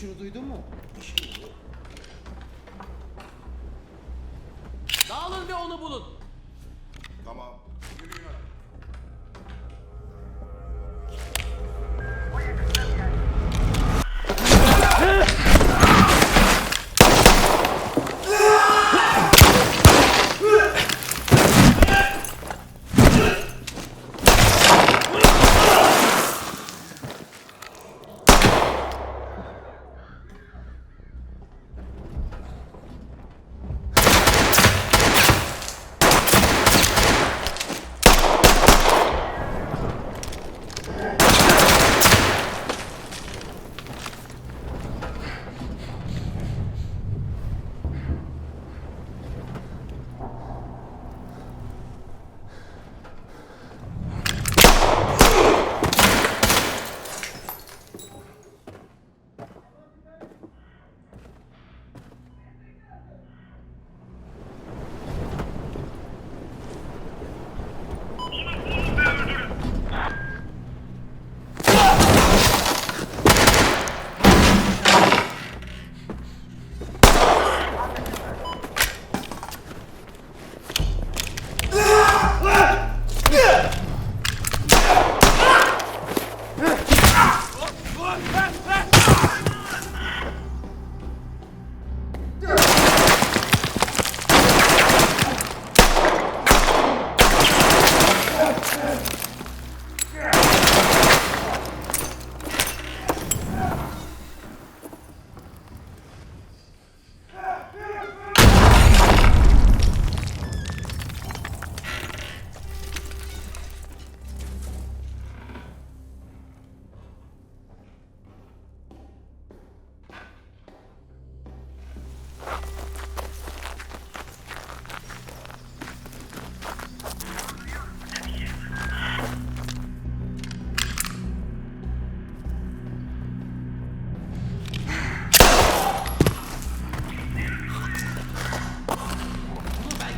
şunu duydun mu? Dağılın ve onu bulun.